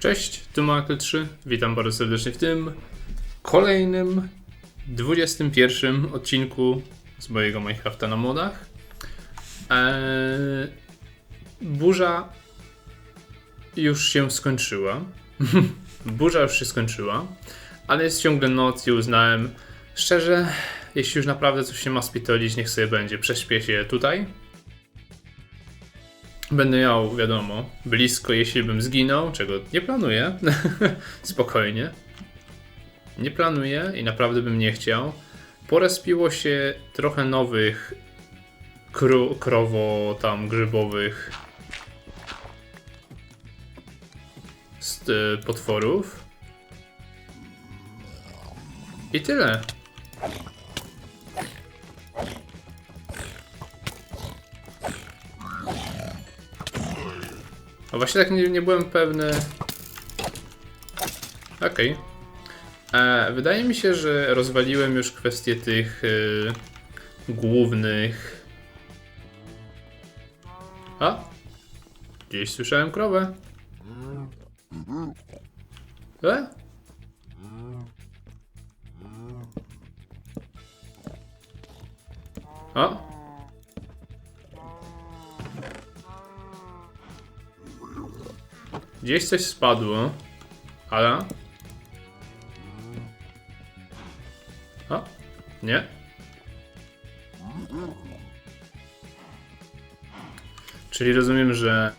Cześć, tu Michael 3. Witam bardzo serdecznie w tym kolejnym 21 odcinku z mojego Minecrafta na modach. Eee, burza już się skończyła. burza już się skończyła, ale jest ciągle noc i uznałem, szczerze, jeśli już naprawdę coś się ma spitolić, niech sobie będzie. Prześpię się tutaj. Będę miał, wiadomo, blisko, jeśli bym zginął, czego nie planuję. Spokojnie. Nie planuję i naprawdę bym nie chciał. Porespiło się trochę nowych kro, krowo tam grzybowych st- potworów. I tyle. A właśnie tak nie, nie byłem pewny. Okej. E, Wydaje mi się, że rozwaliłem już kwestię tych y, głównych. A? Gdzieś słyszałem krowę. E? O? Gdzieś coś spadło, ale... O, nie. Czyli rozumiem, że...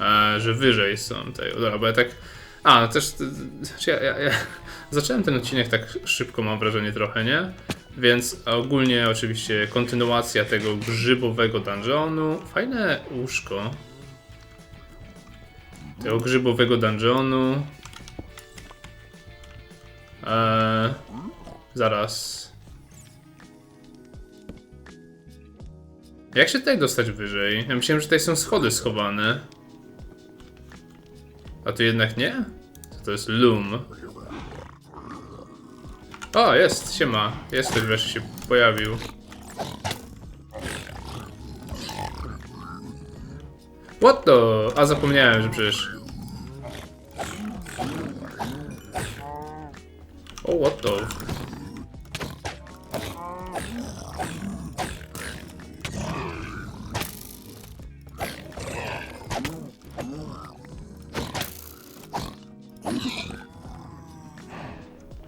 E, że wyżej są te... Dobra, bo ja tak... A, no też... Znaczy ja, ja, ja zacząłem ten odcinek tak szybko, mam wrażenie trochę, nie? Więc ogólnie oczywiście kontynuacja tego grzybowego dungeonu. Fajne łóżko tego grzybowego dungeonu. Eee, zaraz. Jak się tutaj dostać wyżej? Ja myślałem, że tutaj są schody schowane. A tu jednak nie? To, to jest loom. O, jest, siema. Jest ktoś wreszcie się pojawił. What the? A zapomniałem, że przecież. O, what the?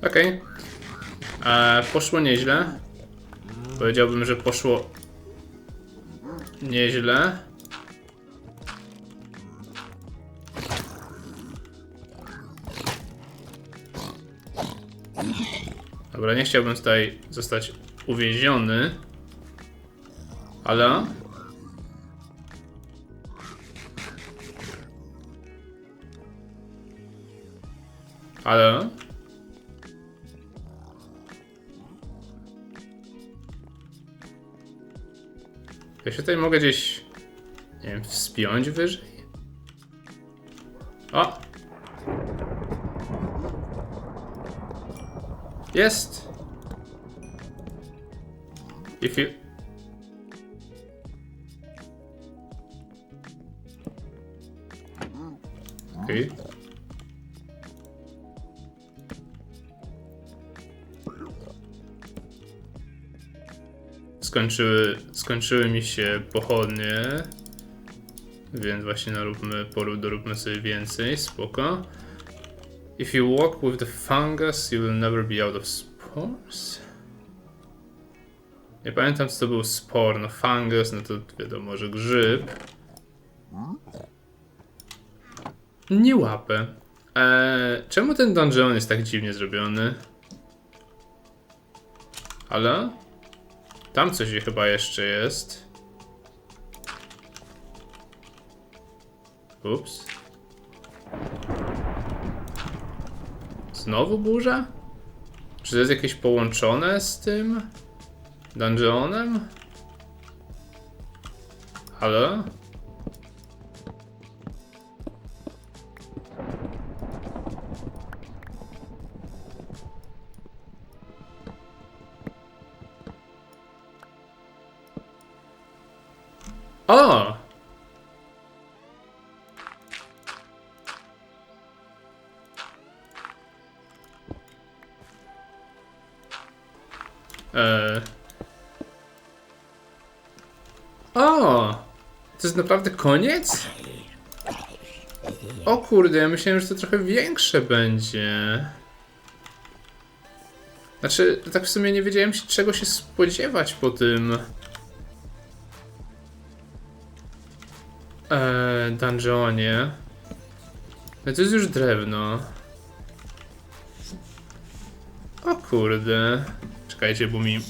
Okej. Okay. Poszło nieźle. Powiedziałbym, że poszło nieźle. Dobra, nie chciałbym tutaj zostać uwięziony. Ale... Ale... Ja się tutaj mogę gdzieś... Nie wiem, wspiąć wyżej? O! Jest! If you... Okej. Skończyły, skończyły mi się pochodnie, więc właśnie naróbmy, porób, doróbmy sobie więcej, spoko. If you walk with the fungus, you will never be out of spores? Nie pamiętam, co to był spor. No, fungus, no to wiadomo, że grzyb. Nie łapę. Eee, czemu ten dungeon jest tak dziwnie zrobiony? Ale? Tam coś chyba jeszcze jest. Ups. Znowu burza? Czy to jest jakieś połączone z tym dungeonem? Halo? O! To jest naprawdę koniec? O kurde, ja myślałem, że to trochę większe będzie. Znaczy, tak w sumie nie wiedziałem czego się spodziewać po tym. Eee, dungeonie. No to jest już drewno. O kurde. Czekajcie, bo mi.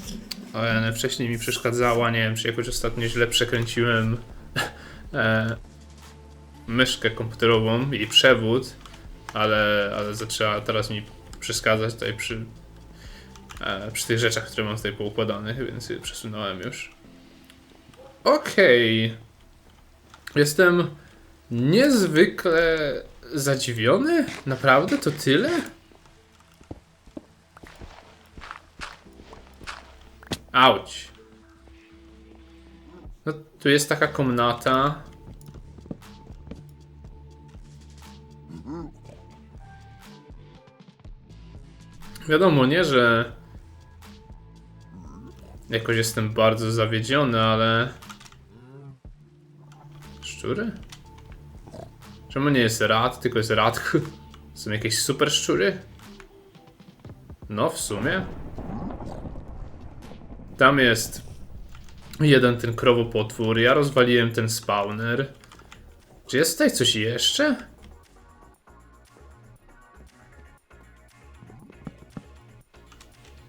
Ja wcześniej mi przeszkadzała. Nie wiem, czy jakoś ostatnio źle przekręciłem e, myszkę komputerową i przewód, ale, ale zaczęła teraz mi przeszkadzać tutaj przy, e, przy tych rzeczach, które mam tutaj poukładanych, więc je przesunąłem już. Okej. Jestem niezwykle zadziwiony. Naprawdę? To tyle? Auć. No, tu jest taka komnata. Wiadomo, nie, że jakoś jestem bardzo zawiedziony, ale... Szczury? Czemu nie jest rad, tylko jest radch? Są jakieś super szczury? No, w sumie. Tam jest jeden ten krowopotwór. Ja rozwaliłem ten spawner. Czy jest tutaj coś jeszcze?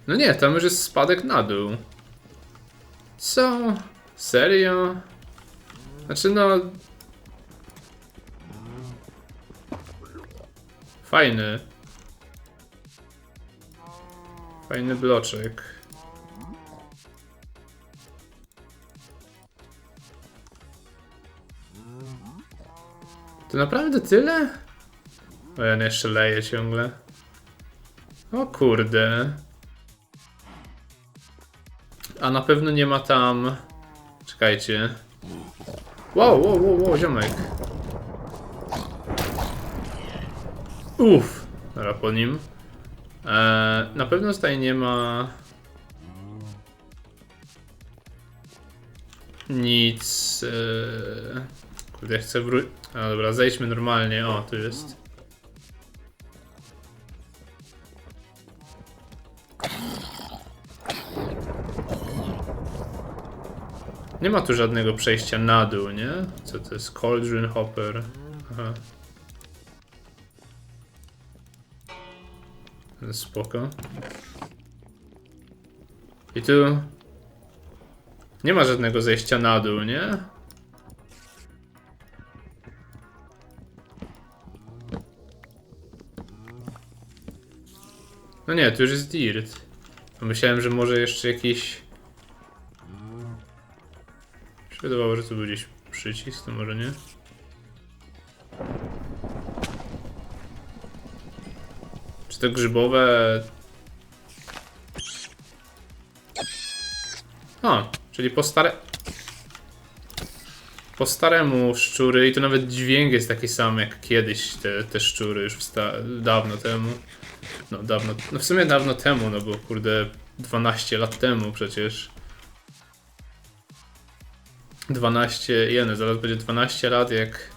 No nie, tam już jest spadek na dół. Co? Serio? Znaczy no... Fajny. Fajny bloczek. To naprawdę tyle? O, ja jeszcze leję ciągle. O kurde. A na pewno nie ma tam... Czekajcie. Wow, wow, wow, wow, ziomek. Uff. Dobra, po nim. Eee, na pewno tutaj nie ma... Nic... Eee... Kurde, chcę wrócić... A dobra, zejdźmy normalnie. O, tu jest. Nie ma tu żadnego przejścia na dół, nie? Co to jest? Cauldron Hopper. Aha. Spoko. I tu... Nie ma żadnego zejścia na dół, nie? No nie, tu już jest dirt. Myślałem, że może jeszcze jakiś... Się wydawało, że tu był gdzieś przycisk, to może nie. Czy to grzybowe... O, czyli po stare... Po staremu szczury i to nawet dźwięk jest taki sam jak kiedyś te, te szczury już dawno temu. No dawno, no w sumie dawno temu, no bo kurde 12 lat temu przecież. 12, jeny, zaraz będzie 12 lat jak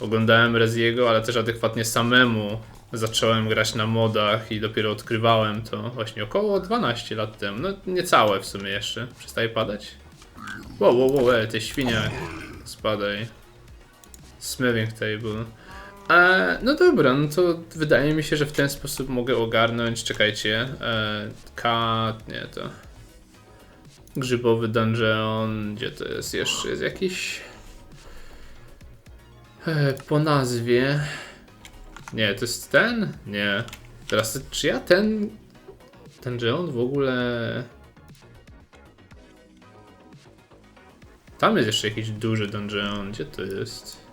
oglądałem Reziego, ale też adekwatnie samemu zacząłem grać na modach i dopiero odkrywałem to właśnie około 12 lat temu. No niecałe w sumie jeszcze. Przestaje padać? Wow, wow, wow, ej, ty świnia. Spadaj. Smithing table. E, no dobra, no to wydaje mi się, że w ten sposób mogę ogarnąć. Czekajcie. E, kat, nie to. Grzybowy dungeon. Gdzie to jest jeszcze? Jest jakiś. E, po nazwie. Nie, to jest ten? Nie. Teraz, czy ja ten. Dungeon w ogóle. Tam jest jeszcze jakiś duży dungeon. Gdzie to jest?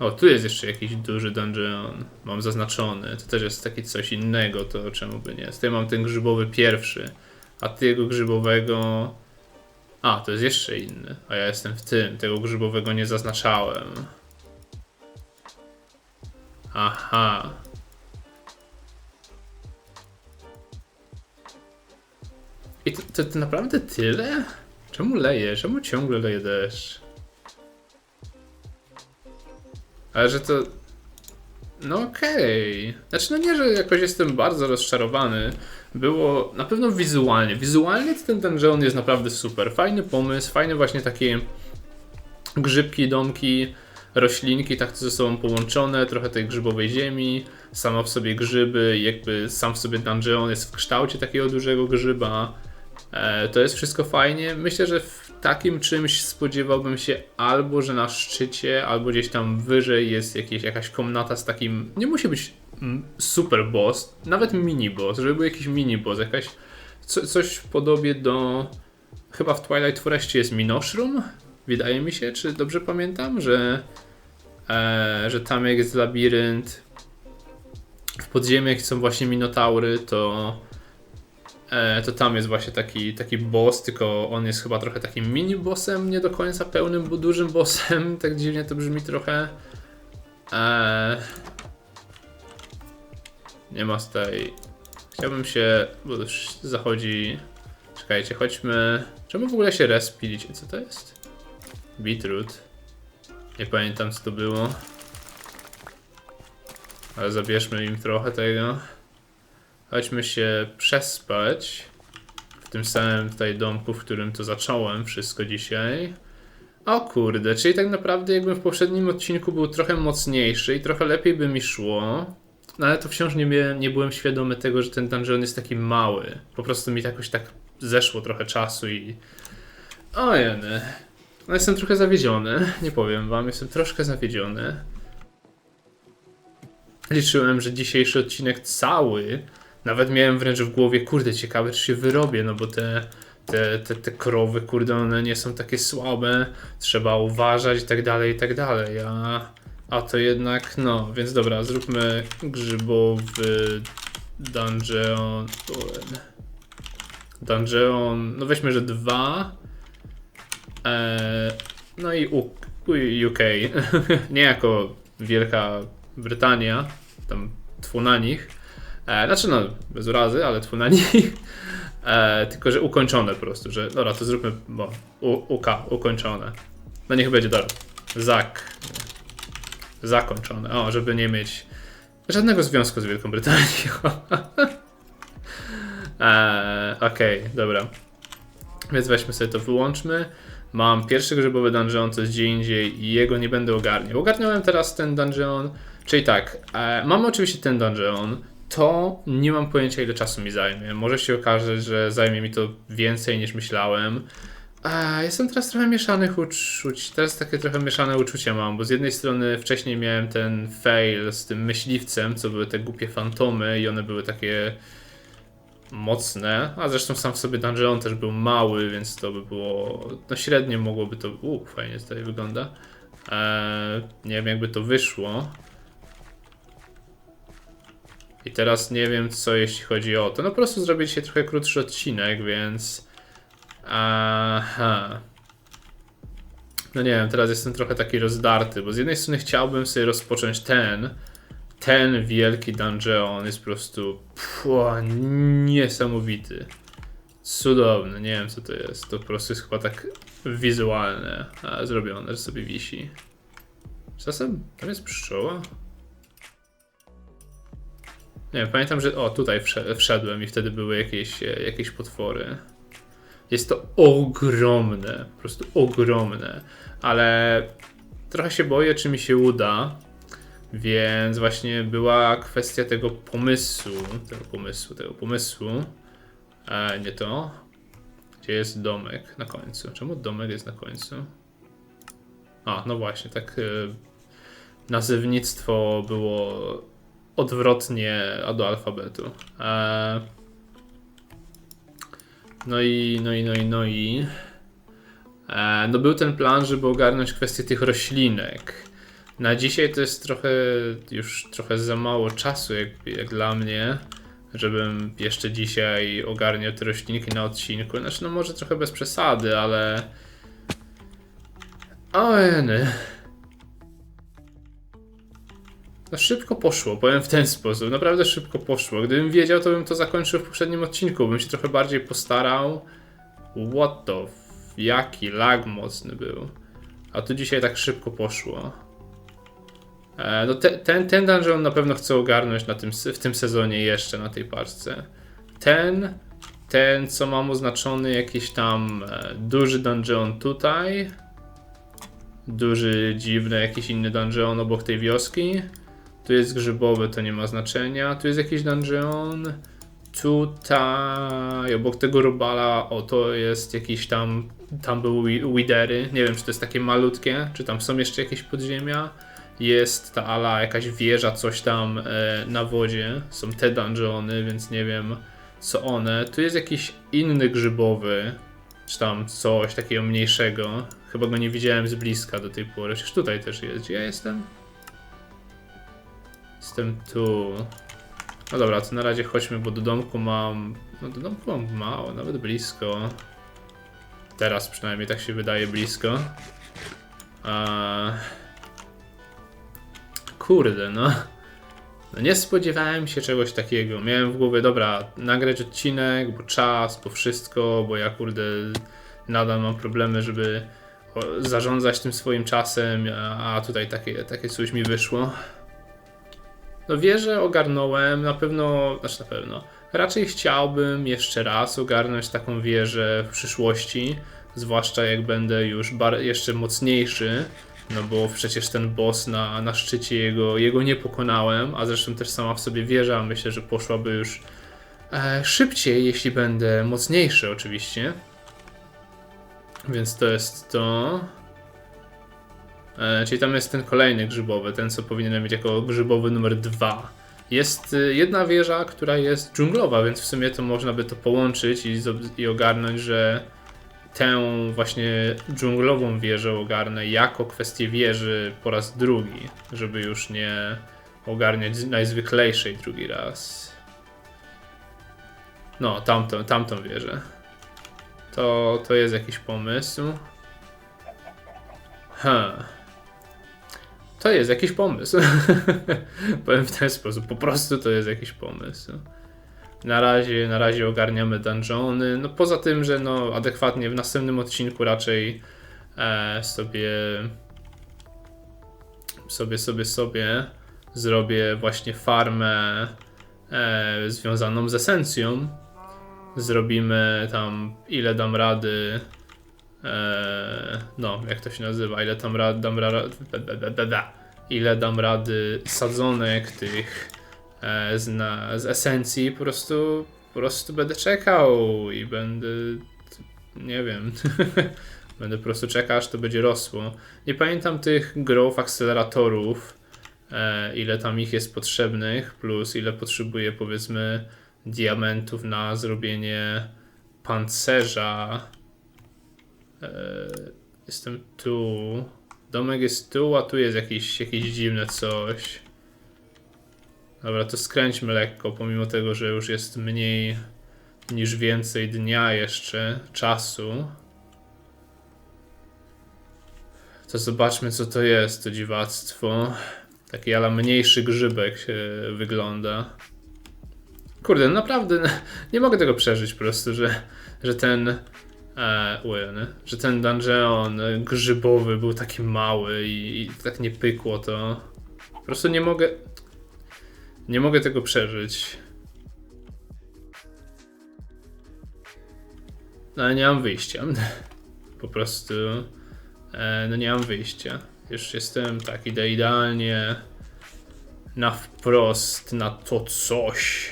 O, tu jest jeszcze jakiś duży dungeon. Mam zaznaczony. To też jest takie coś innego, to czemu by nie. Tutaj mam ten grzybowy pierwszy. A tego grzybowego. A, to jest jeszcze inny. A ja jestem w tym. Tego grzybowego nie zaznaczałem. Aha. I to, to, to naprawdę tyle? Czemu leje? Czemu ciągle leje deszcz? Ale że to... No okej. Znaczy no nie, że jakoś jestem bardzo rozczarowany. Było na pewno wizualnie. Wizualnie ten dungeon jest naprawdę super. Fajny pomysł, fajne właśnie takie grzybki, domki, roślinki tak ze sobą połączone, trochę tej grzybowej ziemi, sama w sobie grzyby, jakby sam w sobie dungeon jest w kształcie takiego dużego grzyba. E, to jest wszystko fajnie. Myślę, że w takim czymś spodziewałbym się albo, że na szczycie, albo gdzieś tam wyżej jest jakieś, jakaś komnata z takim. Nie musi być mm, super boss, nawet mini boss, żeby był jakiś mini boss, jakaś co, coś w podobie do. Chyba w Twilight Forestie jest Minoshroom, wydaje mi się, czy dobrze pamiętam, że, e, że tam jak jest labirynt, w podziemiach są właśnie minotaury, to to tam jest właśnie taki, taki boss, tylko on jest chyba trochę takim mini bossem, nie do końca pełnym, bo dużym bossem, tak dziwnie to brzmi trochę. E, nie ma z tej. Chciałbym się, bo już zachodzi. Czekajcie, chodźmy. Czemu w ogóle się respilicie? Co to jest? Beetroot. Nie pamiętam co to było. Ale zabierzmy im trochę tego. Chodźmy się przespać w tym samym tutaj domku, w którym to zacząłem wszystko dzisiaj. O kurde, czyli tak naprawdę jakbym w poprzednim odcinku był trochę mocniejszy i trochę lepiej by mi szło. No ale to wciąż nie, miałem, nie byłem świadomy tego, że ten dungeon jest taki mały. Po prostu mi jakoś tak zeszło trochę czasu i... O jeny. No jestem trochę zawiedziony, nie powiem wam, jestem troszkę zawiedziony. Liczyłem, że dzisiejszy odcinek cały nawet miałem wręcz w głowie, kurde, ciekawe czy się wyrobię, no bo te, te, te, te krowy, kurde, one nie są takie słabe, trzeba uważać i tak dalej, i tak dalej, a, a to jednak, no, więc dobra, zróbmy grzybowy dungeon, dungeon, no weźmy, że dwa, eee, no i U, UK, nie jako Wielka Brytania, tam tfu na nich, E, znaczy no, bez urazy, ale tfu na nich. E, tylko, że ukończone po prostu, że dobra, to zróbmy, bo U, UK, ukończone. No niech będzie, dobra, zak. Zakończone. O, żeby nie mieć żadnego związku z Wielką Brytanią. e, Okej, okay, dobra. Więc weźmy sobie to, wyłączmy. Mam pierwszy grzybowy dungeon, co jest gdzie indziej i jego nie będę ogarniał. Ogarniałem teraz ten dungeon, czyli tak, e, mamy oczywiście ten dungeon, to nie mam pojęcia, ile czasu mi zajmie. Może się okaże, że zajmie mi to więcej niż myślałem. A jestem teraz trochę mieszanych uczuć. Teraz takie trochę mieszane uczucia mam, bo z jednej strony wcześniej miałem ten fail z tym myśliwcem, co były te głupie fantomy i one były takie mocne, a zresztą sam w sobie dungeon też był mały, więc to by było, no średnio mogłoby to, uuu, fajnie tutaj wygląda. Eee, nie wiem jakby to wyszło. I teraz nie wiem co jeśli chodzi o to. No po prostu zrobię dzisiaj trochę krótszy odcinek, więc... Aha. No nie wiem, teraz jestem trochę taki rozdarty, bo z jednej strony chciałbym sobie rozpocząć ten, ten wielki dungeon jest po prostu pua, niesamowity. Cudowny, nie wiem co to jest. To po prostu jest chyba tak wizualne a, zrobione, że sobie wisi. Czasem tam jest pszczoła? Nie, pamiętam, że o, tutaj wszedłem i wtedy były jakieś, e, jakieś potwory. Jest to ogromne, po prostu ogromne, ale trochę się boję, czy mi się uda, więc właśnie była kwestia tego pomysłu, tego pomysłu, tego pomysłu, e, nie to, gdzie jest domek na końcu. Czemu domek jest na końcu? A, no właśnie, tak e, nazewnictwo było odwrotnie do alfabetu. E, no i, no i, no i, no i. E, no był ten plan, żeby ogarnąć kwestię tych roślinek. Na dzisiaj to jest trochę, już trochę za mało czasu, jak, jak dla mnie, żebym jeszcze dzisiaj ogarniał te roślinki na odcinku. Znaczy, no może trochę bez przesady, ale. Ojeny. No szybko poszło, powiem w ten sposób. Naprawdę szybko poszło. Gdybym wiedział, to bym to zakończył w poprzednim odcinku. Bym się trochę bardziej postarał. What the f... Jaki lag mocny był. A tu dzisiaj tak szybko poszło. E, no te, ten, ten dungeon na pewno chcę ogarnąć na tym, w tym sezonie jeszcze, na tej parce. Ten, ten co mam oznaczony jakiś tam e, duży dungeon tutaj. Duży, dziwny, jakiś inny dungeon obok tej wioski. Tu jest grzybowy, to nie ma znaczenia. Tu jest jakiś dungeon. Tutaj, obok tego robala, o to jest jakiś tam, tam były widery. Nie wiem, czy to jest takie malutkie, czy tam są jeszcze jakieś podziemia. Jest ta ala, jakaś wieża, coś tam e, na wodzie. Są te dungeony, więc nie wiem co one. Tu jest jakiś inny grzybowy, czy tam coś takiego mniejszego. Chyba go nie widziałem z bliska do tej pory. Przecież tutaj też jest. Gdzie ja jestem? Jestem tu. No dobra, to na razie chodźmy, bo do domku mam. No do domku mam mało, nawet blisko. Teraz przynajmniej tak się wydaje blisko. A... Kurde, no. No nie spodziewałem się czegoś takiego. Miałem w głowie, dobra, nagrać odcinek, bo czas, bo wszystko, bo ja kurde nadal mam problemy, żeby zarządzać tym swoim czasem, a tutaj takie, takie coś mi wyszło. No wieżę ogarnąłem, na pewno, znaczy na pewno, raczej chciałbym jeszcze raz ogarnąć taką wieżę w przyszłości, zwłaszcza jak będę już jeszcze mocniejszy, no bo przecież ten boss na, na szczycie jego, jego nie pokonałem, a zresztą też sama w sobie wieża myślę, że poszłaby już e, szybciej, jeśli będę mocniejszy oczywiście. Więc to jest to. E, czyli tam jest ten kolejny grzybowy, ten co powinienem mieć jako grzybowy numer dwa. Jest y, jedna wieża, która jest dżunglowa, więc w sumie to można by to połączyć i, i ogarnąć, że tę właśnie dżunglową wieżę ogarnę jako kwestię wieży po raz drugi, żeby już nie ogarniać najzwyklejszej drugi raz. No, tamtą, tamtą wieżę. To, to jest jakiś pomysł. Ha. To jest jakiś pomysł. Powiem w ten sposób. Po prostu to jest jakiś pomysł. Na razie, na razie ogarniamy dungeony. No poza tym, że no adekwatnie w następnym odcinku raczej e, sobie sobie, sobie, sobie zrobię właśnie farmę e, związaną z esencją. Zrobimy tam ile dam rady no, jak to się nazywa, ile tam rad, dam ile dam rady sadzonek tych e, z, na, z esencji, po prostu, po prostu będę czekał i będę, nie wiem, będę po prostu czekał, aż to będzie rosło. Nie pamiętam tych growth akceleratorów, e, ile tam ich jest potrzebnych, plus ile potrzebuję powiedzmy diamentów na zrobienie pancerza. E, jestem tu. Domek jest tu, a tu jest jakieś, jakieś dziwne coś. Dobra, to skręćmy lekko, pomimo tego, że już jest mniej niż więcej dnia jeszcze czasu. To zobaczmy, co to jest, to dziwactwo. Taki ala mniejszy grzybek wygląda. Kurde, naprawdę nie mogę tego przeżyć po prostu, że, że ten e, że ten dungeon grzybowy był taki mały i, i tak nie pykło to. Po prostu nie mogę nie mogę tego przeżyć. No ale nie mam wyjścia. Po prostu e, no nie mam wyjścia. Już jestem tak idę idealnie na wprost na to coś.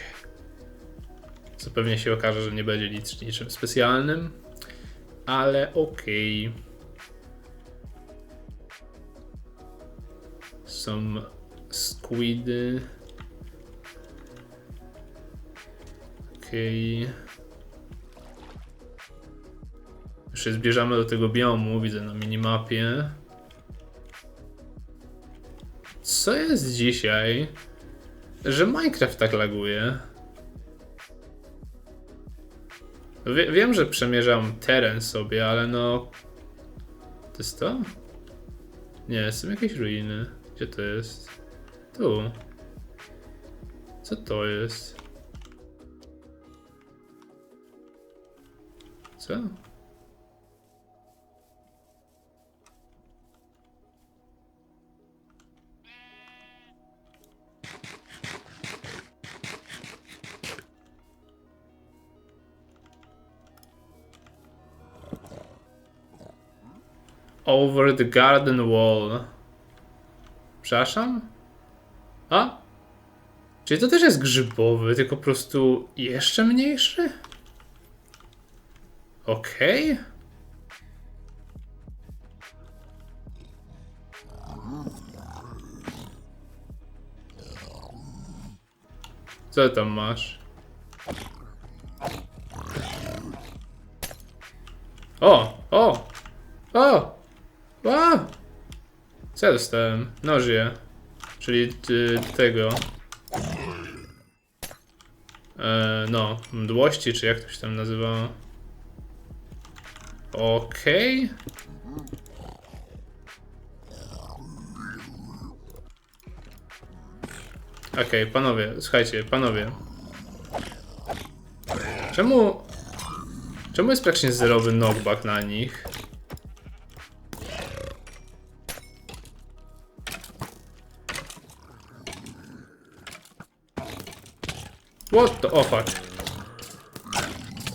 Co pewnie się okaże, że nie będzie nic niczym specjalnym, ale okej. Są squidy. Okej. Już się zbliżamy do tego biomu, widzę na minimapie. Co jest dzisiaj? Że Minecraft tak laguje. Wie, wiem, że przemierzam teren sobie, ale no. To jest to? Nie, są jakieś ruiny. Gdzie to jest? Tu. Co to jest? Co? Over the garden wall. Przepraszam? A? Czyli to też jest grzybowy, tylko po prostu jeszcze mniejszy? Okej. Co tam masz? O! O! O! Co ja dostałem? Nożyę. Czyli y, tego. E, no, mdłości, czy jak to się tam nazywa? Okej. Okej, panowie, słuchajcie, panowie. Czemu... Czemu jest praktycznie zerowy knockback na nich? What the... O, fuck.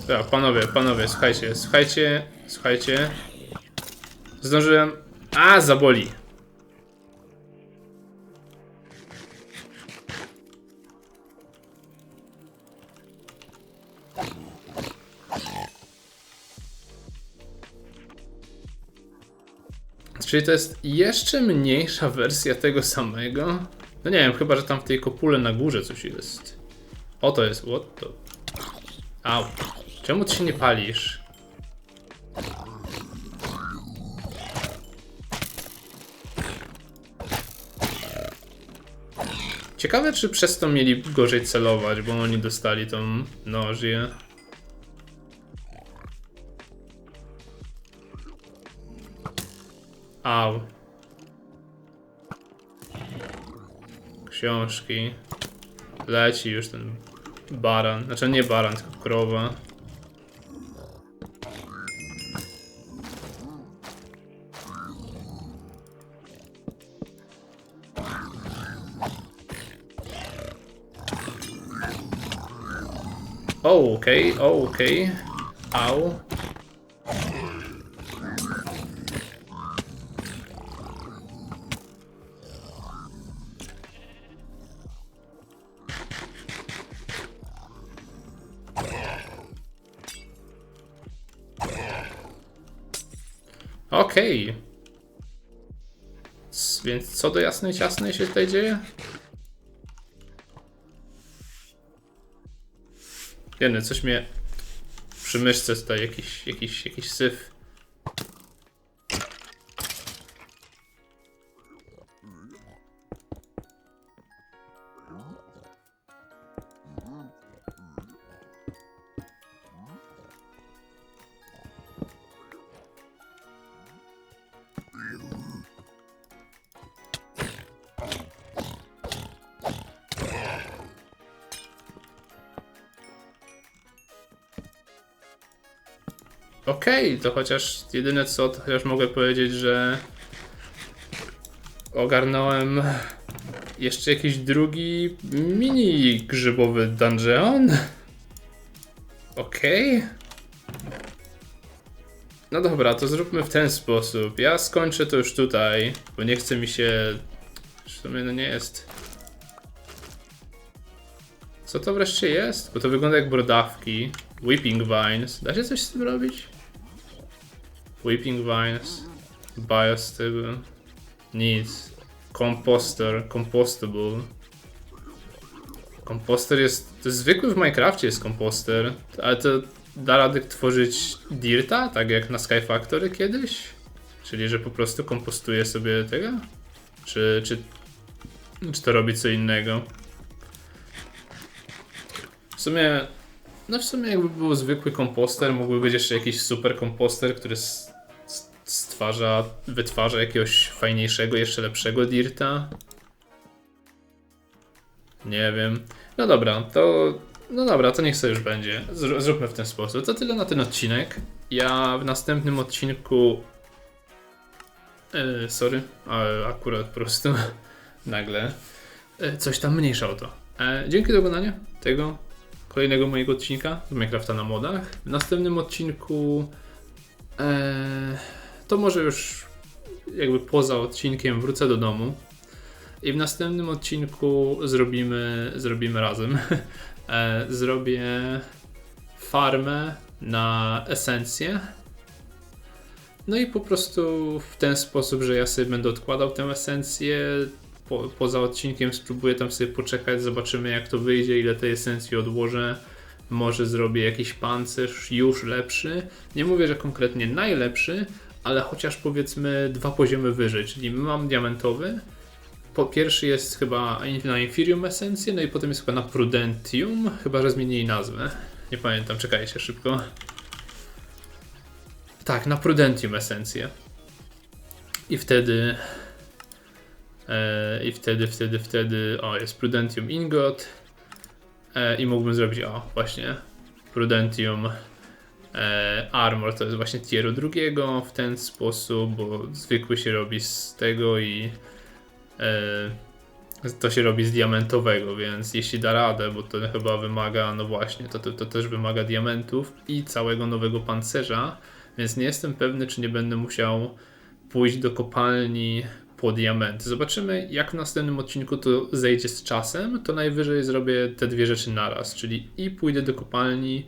Dobra, panowie, panowie, słuchajcie, słuchajcie, słuchajcie. Zdążyłem... A, zaboli. Czyli to jest jeszcze mniejsza wersja tego samego? No nie wiem, chyba że tam w tej kopule na górze coś jest. O to jest, what the... Au. Czemu ty się nie palisz? Ciekawe, czy przez to mieli gorzej celować, bo oni dostali tą nożyę. Au. Książki. Leci już ten baran. Znaczy nie baran, tylko krowa. Okej, o, okej. Au. Okej. C- Więc co do jasnej ciasnej się tutaj dzieje? Jeny, coś mnie przy myszce tutaj jakiś, jakiś, jakiś syf. To chociaż jedyne co, to chociaż mogę powiedzieć, że ogarnąłem jeszcze jakiś drugi mini grzybowy dungeon. Okej. No dobra, to zróbmy w ten sposób. Ja skończę to już tutaj, bo nie chce mi się. W sumie no nie jest. Co to wreszcie jest? Bo to wygląda jak brodawki. Whipping vines. Da się coś z tym robić? Whipping vines. Biostable. Nic. Composter. Compostable. Komposter jest. To jest zwykły w Minecrafcie jest komposter. Ale to da radę tworzyć dirta, tak jak na Sky Factory kiedyś? Czyli, że po prostu kompostuje sobie tego? Czy, czy, czy to robi co innego? W sumie, no w sumie jakby był zwykły komposter, mógłby być jeszcze jakiś super komposter, który s- stwarza, wytwarza jakiegoś fajniejszego, jeszcze lepszego dirta. Nie wiem. No dobra, to. No dobra, to niech sobie już będzie. Zr- zróbmy w ten sposób. To tyle na ten odcinek. Ja w następnym odcinku. E, sorry, ale akurat po prostu nagle e, coś tam mniejsza o to. E, dzięki za tego kolejnego mojego odcinka z Minecrafta na modach. W następnym odcinku e, to może już jakby poza odcinkiem wrócę do domu i w następnym odcinku zrobimy, zrobimy razem. E, zrobię farmę na esencję. No i po prostu w ten sposób, że ja sobie będę odkładał tę esencję. Po, poza odcinkiem spróbuję tam sobie poczekać, zobaczymy jak to wyjdzie, ile tej esencji odłożę. Może zrobię jakiś pancerz już lepszy. Nie mówię, że konkretnie najlepszy, ale chociaż powiedzmy dwa poziomy wyżej, czyli mam diamentowy. Po pierwszy jest chyba na Inferium esencję, no i potem jest chyba na Prudentium, chyba że zmienili nazwę. Nie pamiętam, czekajcie szybko. Tak, na Prudentium esencję. I wtedy. E, I wtedy, wtedy, wtedy. O, jest Prudentium Ingot. E, I mógłbym zrobić, o, właśnie. Prudentium Armor to jest właśnie tieru drugiego w ten sposób, bo zwykły się robi z tego i e, to się robi z diamentowego, więc jeśli da radę, bo to chyba wymaga, no właśnie, to, to, to też wymaga diamentów i całego nowego pancerza, więc nie jestem pewny, czy nie będę musiał pójść do kopalni po diamenty. Zobaczymy, jak w następnym odcinku to zejdzie z czasem. To najwyżej zrobię te dwie rzeczy naraz, czyli i pójdę do kopalni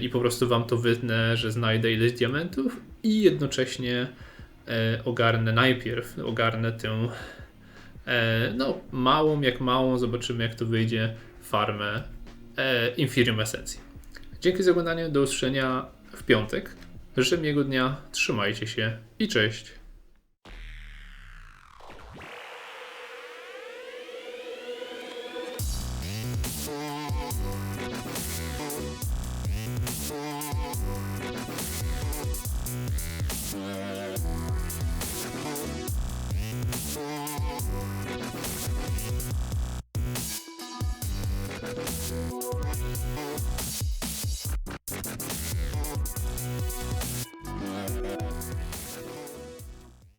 i po prostu wam to wytnę, że znajdę ileś diamentów i jednocześnie e, ogarnę najpierw, ogarnę tę e, no małą jak małą, zobaczymy jak to wyjdzie, farmę e, Inferium Esencji. Dzięki za oglądanie, do usłyszenia w piątek. Życzę miłego dnia, trzymajcie się i cześć.